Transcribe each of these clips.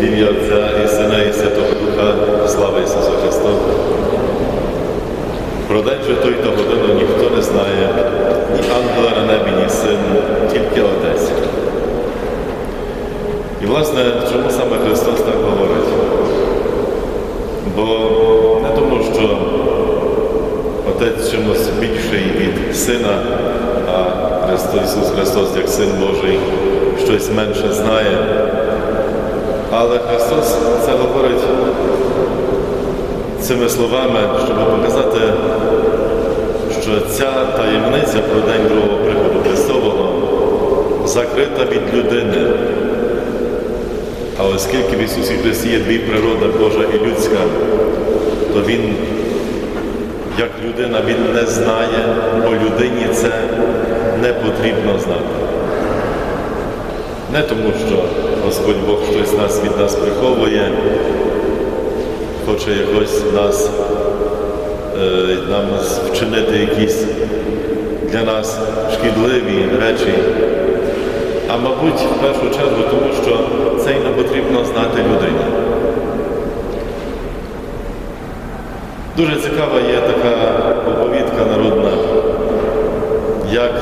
В ім'я Отця і Сина і Святого Духа, слава Ісусу Христу. Про день же той та годину ніхто не знає, ні ангела на небі, ні син, тільки Отець. І власне, чому саме Христос так говорить? Бо не тому, що Отець чимось більший від Сина, а Христос, Ісус Христос, як Син Божий, щось менше знає. Але Христос це говорить цими словами, щоб показати, що ця таємниця про день другого приходу Христового закрита від людини. А оскільки в Ісусі Христі є дві природи Божа і людська, то Він, як людина, Він не знає, бо людині це не потрібно знати. Не тому, що Господь Бог щось нас від нас приховує, хоче якось нас, е, нам вчинити якісь для нас шкідливі речі. А мабуть, в першу чергу, тому що це й не потрібно знати людині. Дуже цікава є така оповідка народна, як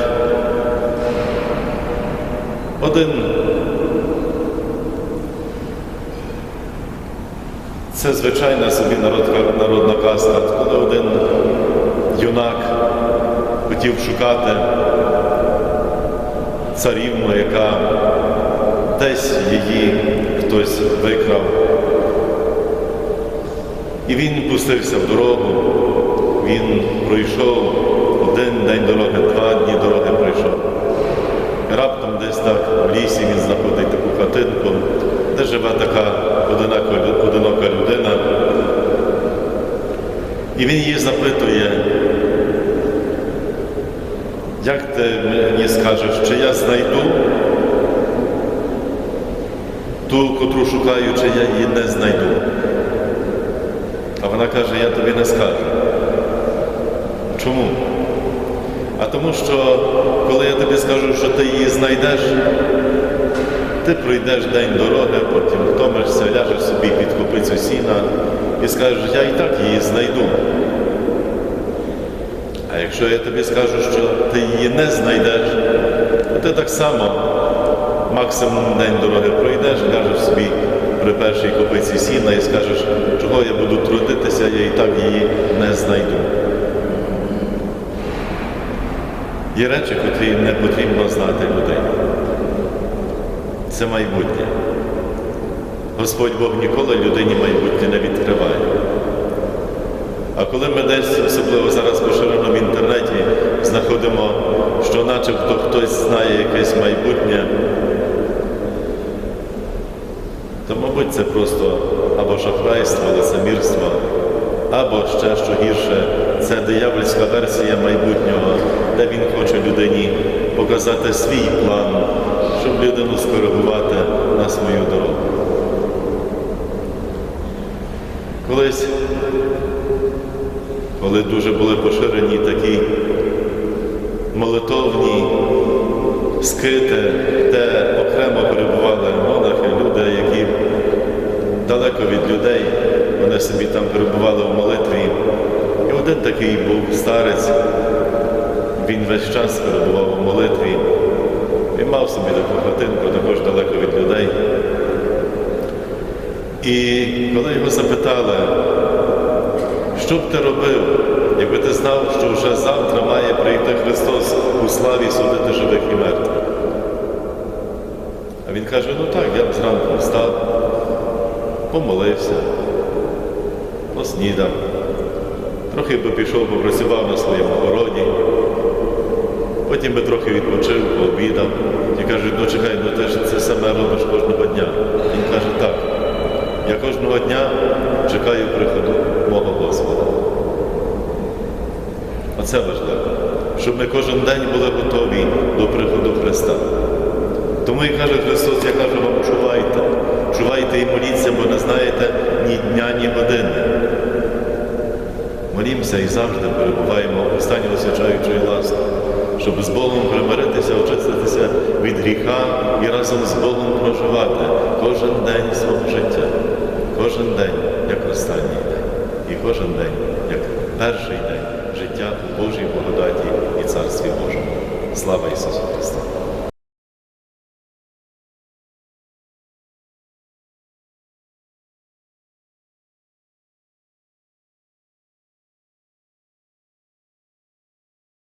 один це звичайна собі народка, народна казка, коли один юнак хотів шукати царівну, яка десь її хтось викрав. І він пустився в дорогу, він пройшов один день дороги, два дні дороги пройшов. Раптом десь так в лісі він знаходить таку хатинку, де живе така І він її запитує, як ти мені скажеш, чи я знайду ту, котру шукаю, чи я її не знайду? А вона каже, я тобі не скажу. Чому? А тому що, коли я тобі скажу, що ти її знайдеш, ти пройдеш день дороги, потім собі під сіна і скажеш, я і так її знайду. А якщо я тобі скажу, що ти її не знайдеш, то ти так само максимум день дороги пройдеш, ляжеш собі при першій копиці сіна і скажеш, чого я буду трудитися, я і так її не знайду. Є речі, котрі не потрібно знати людині. Це майбутнє. Господь Бог ніколи людині майбутнє не відкриває. А коли ми десь, особливо зараз поширено в інтернеті, знаходимо, що начебто хтось знає якесь майбутнє, то, мабуть, це просто або шахрайство, лицемірство, або ще що гірше, це диявольська версія майбутнього, де він хоче людині показати свій план, щоб людину скоригувати на свою дорогу. Колись, коли дуже були поширені такі молитовні скити, де окремо перебували монахи, люди, які далеко від людей, вони собі там перебували в молитві. І один такий був старець, він весь час перебував у молитві. Він мав собі таку хатинку, також далеко від людей. І коли його запитали, що б ти робив, якби ти знав, що вже завтра має прийти Христос у славі судити живих і мертвих? А він каже, ну так, я б зранку встав, помолився, поснідав, трохи би пішов, попрацював на своєму городі, потім би трохи відпочив, пообідав. І кажуть, ну чекай, ну ти ж це саме робиш кожного дня. Він каже, так. Я кожного дня чекаю приходу мого Господа. Оце важливо, щоб ми кожен день були готові до приходу Христа. Тому і каже Христос, я кажу вам, чувайте, чувайте і моліться, бо не знаєте ні дня, ні години. Молімося і завжди перебуваємо в стані освячаючої ласки, щоб з Богом примиритися, очиститися від гріха і разом з Богом проживати кожен день свого життя, кожен день останній день, і кожен день як перший день життя у Божій благодаті і Царстві Божому. Слава Ісусу Христу!